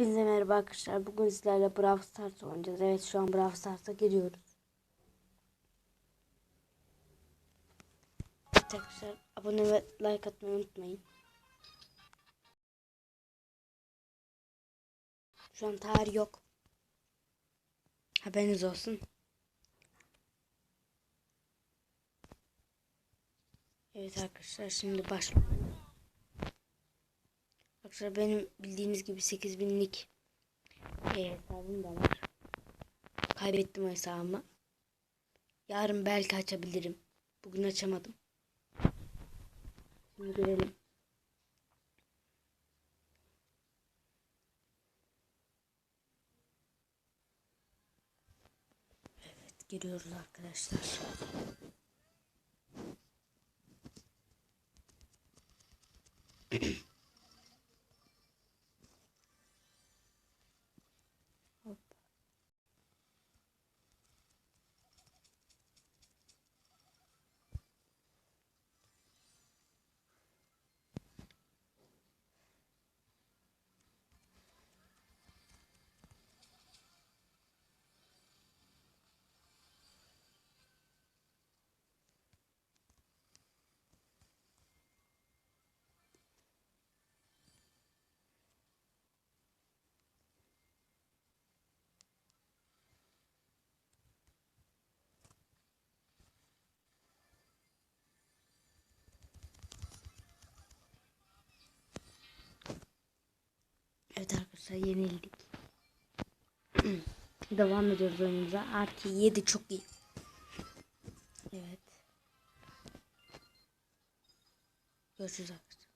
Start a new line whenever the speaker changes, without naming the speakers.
Hepinize merhaba arkadaşlar. Bugün sizlerle Brawl Stars oynayacağız. Evet şu an Brawl Stars'a giriyoruz. Evet arkadaşlar abone ve like atmayı unutmayın. Şu an tarih yok. Haberiniz olsun. Evet arkadaşlar şimdi başlıyorum. Arkadaşlar benim bildiğiniz gibi 8000'lik e, hesabım da var. Kaybettim hesabımı. Yarın belki açabilirim. Bugün açamadım. Şimdi görelim. Evet giriyoruz arkadaşlar. Hop. Evet arkadaşlar yenildik. Devam ediyoruz oyunumuza. Artı 7 çok iyi. Evet. Görüşürüz arkadaşlar.